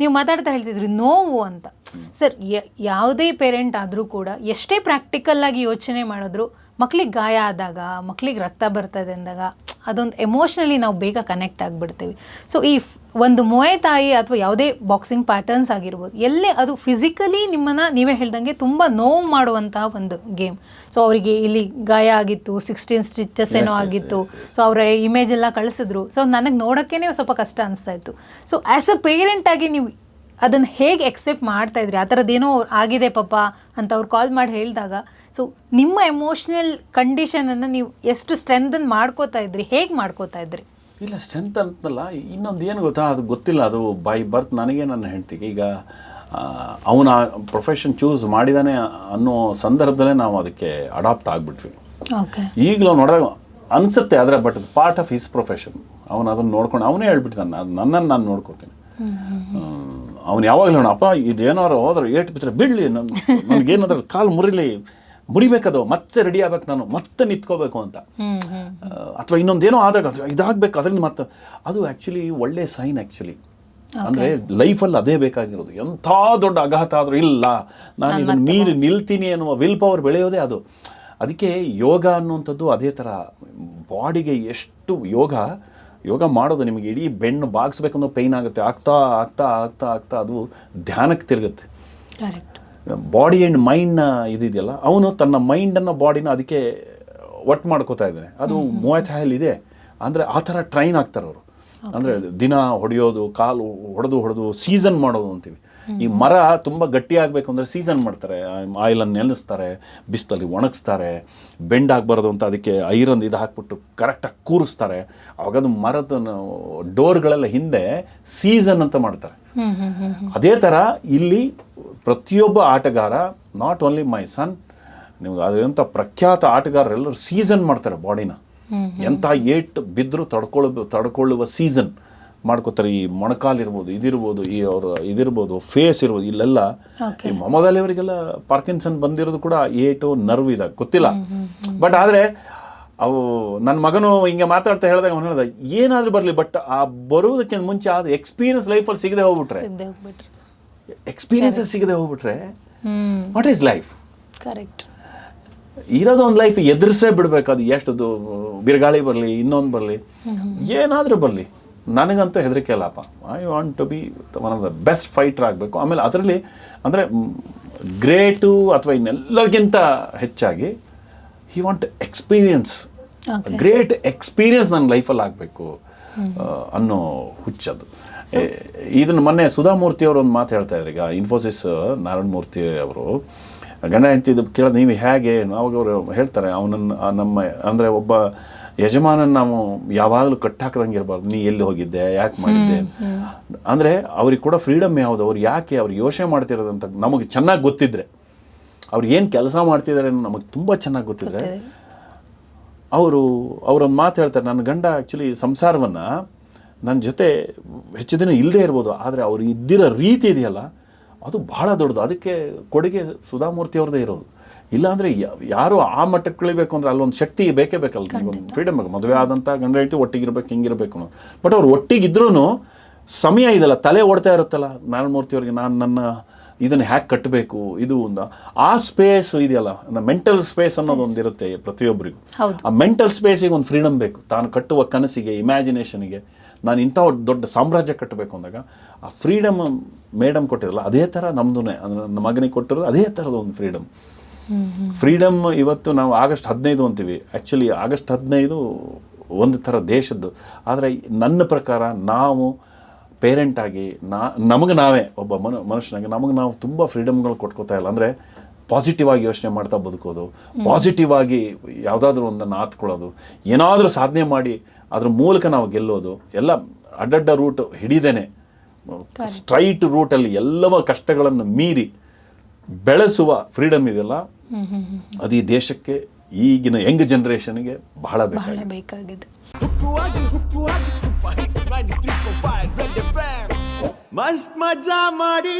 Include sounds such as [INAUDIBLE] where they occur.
ನೀವು ಮಾತಾಡ್ತಾ ಹೇಳ್ತಿದ್ರಿ, ನೋವು ಅಂತ. ಸರ್ ಯಾವುದೇ ಪೇರೆಂಟ್ ಆದರೂ ಕೂಡ ಎಷ್ಟೇ ಪ್ರಾಕ್ಟಿಕಲ್ ಆಗಿ ಯೋಚನೆ ಮಾಡಿದ್ರು, ಮಕ್ಳಿಗೆ ಗಾಯ ಆದಾಗ, ಮಕ್ಳಿಗೆ ರಕ್ತ ಬರ್ತದೆ ಅಂದಾಗ ಅದೊಂದು ಎಮೋಷ್ನಲಿ ನಾವು ಬೇಗ ಕನೆಕ್ಟ್ ಆಗಿಬಿಡ್ತೀವಿ. ಸೊ ಈ ಒಂದು ಮೊಯೆ ತಾಯಿ ಅಥವಾ ಯಾವುದೇ ಬಾಕ್ಸಿಂಗ್ ಪ್ಯಾಟರ್ನ್ಸ್ ಆಗಿರ್ಬೋದು ಎಲ್ಲೇ ಅದು ಫಿಸಿಕಲಿ ನಿಮ್ಮನ್ನು ನೀವೇ ಹೇಳ್ದಂಗೆ ತುಂಬ ನೋವು ಮಾಡುವಂತಹ ಒಂದು ಗೇಮ್ ಸೊ ಅವರಿಗೆ ಇಲ್ಲಿ ಗಾಯ ಆಗಿತ್ತು ಸಿಕ್ಸ್ಟೀನ್ ಸ್ಟಿಚಸ್ ಏನೋ ಆಗಿತ್ತು. ಸೊ ಅವರ ಇಮೇಜ್ ಎಲ್ಲ ಕಳಿಸಿದ್ರು. ಸೊ ನನಗೆ ನೋಡೋಕ್ಕೇ ಸ್ವಲ್ಪ ಕಷ್ಟ ಅನಿಸ್ತಾ ಇತ್ತು. ಸೊ ಆ್ಯಸ್ ಅ ಪೇರೆಂಟ್ ಆಗಿ ನೀವು ಅದನ್ನು ಹೇಗೆ ಎಕ್ಸೆಪ್ಟ್ ಮಾಡ್ತಾ ಇದ್ರಿ? ಆ ಥರದ್ದೇನೋ ಆಗಿದೆ ಪಾಪ ಅಂತ ಅವ್ರು ಕಾಲ್ ಮಾಡಿ ಹೇಳಿದಾಗ. ಸೊ ನಿಮ್ಮ ಎಮೋಷ್ನಲ್ ಕಂಡೀಷನನ್ನು ನೀವು ಎಷ್ಟು ಸ್ಟ್ರೆಂತನ್ನು ಮಾಡ್ಕೋತಾ ಇದ್ರಿ? ಹೇಗೆ ಮಾಡ್ಕೋತಾ ಇದ್ರಿ? ಇಲ್ಲ ಸ್ಟ್ರೆಂತ್ ಅಂತಲ್ಲ ಇನ್ನೊಂದು ಏನು ಗೊತ್ತಾ? ಅದು ಗೊತ್ತಿಲ್ಲ ಅದು ಬೈ ಬರ್ತ್ ನನಗೆ ನನ್ನ ಹೆಂಡ್ತಿಗೆ. ಈಗ ಅವನ ಪ್ರೊಫೆಷನ್ ಚೂಸ್ ಮಾಡಿದಾನೆ ಅನ್ನೋ ಸಂದರ್ಭದಲ್ಲೇ ನಾವು ಅದಕ್ಕೆ ಅಡಾಪ್ಟ್ ಆಗಿಬಿಟ್ವಿ. ಓಕೆ ಈಗಲೂ ನೋಡಿದಾಗ ಅನಿಸುತ್ತೆ ಆದರೆ but part of his profession ಅವನು ಅದನ್ನು ನೋಡ್ಕೊಂಡು ಅವನೇ ಹೇಳ್ಬಿಟ್ಟಿದ್ದಾನೆ ಅದು ನನ್ನನ್ನು ನಾನು ನೋಡ್ಕೋತೀನಿ. ಅವನು ಯಾವಾಗಲೂ ಹೇಳೋಣ ಅಪ್ಪ ಇದೇನಾರು ಹೋದ್ರೆ ಏಟು ಬಿಟ್ಟರೆ ಬಿಡಲಿ ನನಗೇನಾದ್ರೂ [LAUGHS] ಕಾಲು ಮುರಿಲಿ ಮುರಿಬೇಕದು ಮತ್ತೆ ರೆಡಿ ಆಗ್ಬೇಕು ನಾನು ಮತ್ತೆ ನಿಂತ್ಕೋಬೇಕು ಅಂತ. ಅಥವಾ ಇನ್ನೊಂದೇನೋ ಆದಾಗ ಇದಾಗಬೇಕು ಅದರಿಂದ ಮತ್ತೆ ಅದು ಆ್ಯಕ್ಚುಲಿ ಒಳ್ಳೆ ಸೈನ್ ಆ್ಯಕ್ಚುಲಿ ಅಂದರೆ ಲೈಫಲ್ಲಿ ಅದೇ ಬೇಕಾಗಿರೋದು. ಎಂಥ ದೊಡ್ಡ ಆಘಾತ ಆದರೂ ಇಲ್ಲ. ನಾನು ಇದನ್ನು ಮೀರಿ ನಿಲ್ತೀನಿ ಅನ್ನುವ ವಿಲ್ ಪವರ್ ಬೆಳೆಯೋದೇ ಅದು. ಅದಕ್ಕೆ ಯೋಗ ಅನ್ನುವಂಥದ್ದು ಅದೇ ಥರ ಬಾಡಿಗೆ ಎಷ್ಟು ಯೋಗ ಯೋಗ ಮಾಡೋದು ನಿಮಗೆ ಇಡೀ ಬೆನ್ನು ಬಾಗಿಸ್ಬೇಕನ್ನೋ ಪೈನ್ ಆಗುತ್ತೆ. ಆಗ್ತಾ ಆಗ್ತಾ ಆಗ್ತಾ ಆಗ್ತಾ ಅದು ಧ್ಯಾನಕ್ಕೆ ತಿರುಗುತ್ತೆ. ಬಾಡಿ ಆ್ಯಂಡ್ ಮೈಂಡ್ನ ಇದಿದೆಯಲ್ಲ ಅವನು ತನ್ನ ಮೈಂಡನ್ನು ಬಾಡಿನ ಅದಕ್ಕೆ ಒಟ್ಟು ಮಾಡ್ಕೋತಾ ಇದ್ದಾನೆ. ಅದು ಮೂವತ್ತಾಯಲ್ಲಿ ಇದೆ. ಅಂದರೆ ಆ ಥರ ಟ್ರೈನ್ ಆಗ್ತಾರೆ ಅವರು. ಅಂದರೆ ದಿನ ಹೊಡೆಯೋದು ಕಾಲು ಹೊಡೆದು ಹೊಡೆದು ಸೀಸನ್ ಮಾಡೋದು ಅಂತೀವಿ. ಈ ಮರ ತುಂಬ ಗಟ್ಟಿ ಆಗಬೇಕು ಅಂದರೆ ಸೀಸನ್ ಮಾಡ್ತಾರೆ. ಆಯಿಲನ್ನು ನೆನೆಸ್ತಾರೆ ಬಿಸಿಲಲ್ಲಿ ಒಣಗಿಸ್ತಾರೆ ಬೆಂಡ್ ಆಗಬಾರ್ದು ಅಂತ ಅದಕ್ಕೆ ಐರನ್ ಇದು ಹಾಕ್ಬಿಟ್ಟು ಕರೆಕ್ಟಾಗಿ ಕೂರಿಸ್ತಾರೆ. ಅವಾಗ ಅದು ಮರದ ಡೋರ್ಗಳೆಲ್ಲ ಹಿಂದೆ ಸೀಸನ್ ಅಂತ ಮಾಡ್ತಾರೆ. ಅದೇ ಥರ ಇಲ್ಲಿ ಪ್ರತಿಯೊಬ್ಬ ಆಟಗಾರ ನಾಟ್ ಓನ್ಲಿ ಮೈ ಸನ್ ನಿಮ್ಗೆ ಅದರಂಥ ಪ್ರಖ್ಯಾತ ಆಟಗಾರರೆಲ್ಲರೂ ಸೀಸನ್ ಮಾಡ್ತಾರೆ ಬಾಡಿನ ಎಂಥ ಏಟ್ ಬಿದ್ದರೂ ತಡ್ಕೊಳ್ಳ ತಡ್ಕೊಳ್ಳುವ ಸೀಸನ್ ಮಾಡ್ಕೋತಾರೆ. ಈ ಮೊಣಕಾಲು ಇರ್ಬೋದು ಇದಿರ್ಬೋದು ಈ ಅವ್ರ ಇದಿರ್ಬೋದು ಫೇಸ್ ಇರ್ಬೋದು ಇಲ್ಲೆಲ್ಲ ಈ ಮೊಹಮ್ಮದ್ ಅಲಿ ಅವರಿಗೆಲ್ಲ ಪಾರ್ಕಿನ್ಸನ್ ಬಂದಿರೋದು ಕೂಡ ಏಟು ನರ್ವ್ ಇದಾಗ ಗೊತ್ತಿಲ್ಲ. ಬಟ್ ಆದರೆ ಅವು ನನ್ನ ಮಗನು ಹಿಂಗೆ ಮಾತಾಡ್ತಾ ಹೇಳಿದಾಗ ಅವನು ಹೇಳ್ದ ಏನಾದರೂ ಬರಲಿ ಬಟ್ ಆ ಬರುವುದಕ್ಕಿಂತ ಮುಂಚೆ ಅದು ಎಕ್ಸ್ಪೀರಿಯನ್ಸ್ ಲೈಫಲ್ಲಿ ಸಿಗದೆ ಹೋಗ್ಬಿಟ್ರೆ. ಎಕ್ಸ್ಪೀರಿಯನ್ಸಸ್ ಸಿಗದೆ ಹೋಗ್ಬಿಟ್ರೆ ವಾಟ್ ಈಸ್ ಲೈಫ್ ಕರೆಕ್ಟ್ ಇರೋದು ಒಂದು ಲೈಫ್ ಎದುರಿಸೇ ಬಿಡ್ಬೇಕು. ಅದು ಎಷ್ಟು ಬಿರುಗಾಳಿ ಬರಲಿ ಇನ್ನೊಂದು ಬರಲಿ. ಏನಾದರೂ ಬರಲಿ. ನನಗಂತೂ ಹೆದರಿಕೆ ಅಲ್ಲಪ್ಪ I want to be one of the best fighter ಆಗಬೇಕು. ಆಮೇಲೆ ಅದರಲ್ಲಿ ಅಂದರೆ ಗ್ರೇಟು ಅಥವಾ ಇನ್ನೆಲ್ಲರಿಗಿಂತ ಹೆಚ್ಚಾಗಿ he want experience great experience ನನ್ನ ಲೈಫಲ್ಲಿ ಆಗಬೇಕು ಅನ್ನೋ ಹುಚ್ಚದು. ಇದನ್ನು ಮೊನ್ನೆ ಸುಧಾಮೂರ್ತಿ ಅವರು ಒಂದು ಮಾತು ಹೇಳ್ತಾ ಇದ್ರು. ಈಗ ಇನ್ಫೋಸಿಸ್ ನಾರಾಯಣ ಮೂರ್ತಿ ಅವರು. ಗಂಡ ಹೆಂಡತಿ ಇದು ಕೇಳೋದು ನೀವು ಹೇಗೆ ಅವಾಗ ಅವರು ಹೇಳ್ತಾರೆ ಅವನನ್ನು ನಮ್ಮ ಅಂದರೆ ಒಬ್ಬ ಯಜಮಾನನ ನಾವು ಯಾವಾಗಲೂ ಕಟ್ಟಾಕದಂಗೆ ಇರಬಾರ್ದು ನೀ ಎಲ್ಲಿ ಹೋಗಿದ್ದೆ ಯಾಕೆ ಮಾಡಿದ್ದೆ ಅಂದರೆ ಅವ್ರಿಗೆ ಕೂಡ ಫ್ರೀಡಮ್ ಯಾವುದು ಅವ್ರು ಯಾಕೆ ಅವ್ರು ಯೋಚನೆ ಮಾಡ್ತಿರೋದಂತ ನಮಗೆ ಚೆನ್ನಾಗಿ ಗೊತ್ತಿದ್ರೆ ಅವ್ರು ಏನು ಕೆಲಸ ಮಾಡ್ತಿದ್ದಾರೆ ಅನ್ನೋ ನಮಗೆ ತುಂಬ ಚೆನ್ನಾಗಿ ಗೊತ್ತಿದ್ರೆ ಅವರು ಅವರೊಂದು ಮಾತು ಹೇಳ್ತಾರೆ ನನ್ನ ಗಂಡ ಆ್ಯಕ್ಚುಲಿ ಸಂಸಾರವನ್ನು ನನ್ನ ಜೊತೆ ಹೆಚ್ಚು ದಿನ ಇಲ್ಲದೇ ಇರ್ಬೋದು ಆದರೆ ಅವ್ರು ಇದ್ದಿರೋ ರೀತಿ ಇದೆಯಲ್ಲ ಅದು ಬಹಳ ದೊಡ್ಡದು. ಅದಕ್ಕೆ ಕೊಡುಗೆ ಸುಧಾಮೂರ್ತಿಯವ್ರದ್ದೇ ಇರೋದು. ಇಲ್ಲಾಂದರೆ ಯಾರು ಆ ಮಟ್ಟಕ್ಕೆ ಇಳಿಬೇಕು ಅಂದರೆ ಅಲ್ಲೊಂದು ಶಕ್ತಿ ಬೇಕೇ ಬೇಕಲ್ಲ ಒಂದು ಫ್ರೀಡಮ್ ಬೇಕು ಮದುವೆ ಆದಂಥ ಗಂಡ ಹೇಳ್ತಿ ಒಟ್ಟಿಗಿರ್ಬೇಕು ಹಿಂಗಿರ್ಬೇಕು ಅನ್ನೋದು. ಬಟ್ ಅವ್ರು ಒಟ್ಟಿಗಿದ್ರೂ ಸಮಯ ಇದೆಲ್ಲ ತಲೆ ಓಡ್ತಾ ಇರುತ್ತಲ್ಲ ನಾರಾಯಣಮೂರ್ತಿ ಅವ್ರಿಗೆ ನಾನು ನನ್ನ ಇದನ್ನು ಹ್ಯಾಕ್ ಕಟ್ಟಬೇಕು ಇದು ಒಂದು. ಆ ಸ್ಪೇಸ್ ಇದೆಯಲ್ಲ ಮೆಂಟಲ್ ಸ್ಪೇಸ್ ಅನ್ನೋದು ಒಂದು ಇರುತ್ತೆ ಪ್ರತಿಯೊಬ್ಬರಿಗೂ. ಆ ಮೆಂಟಲ್ ಸ್ಪೇಸಿಗೆ ಒಂದು ಫ್ರೀಡಮ್ ಬೇಕು. ತಾನು ಕಟ್ಟುವ ಕನಸಿಗೆ ಇಮ್ಯಾಜಿನೇಷನ್ಗೆ ನಾನು ಇಂಥ ದೊಡ್ಡ ಸಾಮ್ರಾಜ್ಯ ಕಟ್ಟಬೇಕು ಅಂದಾಗ, ಆ ಫ್ರೀಡಮ್ ಮೇಡಮ್ ಕೊಟ್ಟಿರಲ್ಲ, ಅದೇ ಥರ ನಮ್ಮದು ಅಂದರೆ ನನ್ನ ಮಗನಿಗೆ ಕೊಟ್ಟಿರೋದು ಅದೇ ಥರದ ಒಂದು ಫ್ರೀಡಮ್ ಫ್ರೀಡಮ್ ಇವತ್ತು ನಾವು ಆಗಸ್ಟ್ ಹದಿನೈದು ಅಂತೀವಿ. ಆ್ಯಕ್ಚುಲಿ ಆಗಸ್ಟ್ ಹದಿನೈದು ಒಂದು ಥರ ದೇಶದ್ದು. ಆದರೆ ನನ್ನ ಪ್ರಕಾರ ನಾವು ಪೇರೆಂಟ್ ಆಗಿ, ನಾ, ನಮಗೆ ನಾವೇ, ಒಬ್ಬ ಮನು, ಮನುಷ್ಯನಾಗಿ ನಮಗೆ ನಾವು ತುಂಬ ಫ್ರೀಡಮ್ಗಳು ಕೊಟ್ಕೋತಾ ಇಲ್ಲ. ಅಂದರೆ ಪಾಸಿಟಿವ್ ಆಗಿ ಯೋಚನೆ ಮಾಡ್ತಾ ಬದುಕೋದು ಪಾಸಿಟಿವ್ ಆಗಿ ಯಾವುದಾದ್ರೂ ಒಂದನ್ನು ಆತ್ಕೊಳ್ಳೋದು, ಏನಾದರೂ ಸಾಧನೆ ಮಾಡಿ ಅದ್ರ ಮೂಲಕ ನಾವು ಗೆಲ್ಲೋದು ಎಲ್ಲ ಅಡ್ಡಡ್ಡ ರೂಟ್ ಹಿಡಿದೇನೆ ಸ್ಟ್ರೈಟ್ ರೂಟಲ್ಲಿ ಎಲ್ಲವ ಕಷ್ಟಗಳನ್ನು ಮೀರಿ ಬೆಳೆಸುವ ಫ್ರೀಡಮ್ ಇದೆಯಲ್ಲ ಅದು ಈ ದೇಶಕ್ಕೆ ಈಗಿನ ಯಂಗ್ ಜನರೇಷನ್ಗೆ ಬಹಳ ಬೇಕಾಗಿದೆ ಬಹಳ ಬೇಕಾಗಿದೆ. ಹುಕ್ಕುವಾಗಿ ಹುಕ್ಕುವಾಗಿ ಸೂಪರ್ ಹಿಟ್ 93.5 ರೆಡ್ ಎಫ್ಎಂ ಮಸ್ತ್ ಮಜಾ ಮಾಡಿ.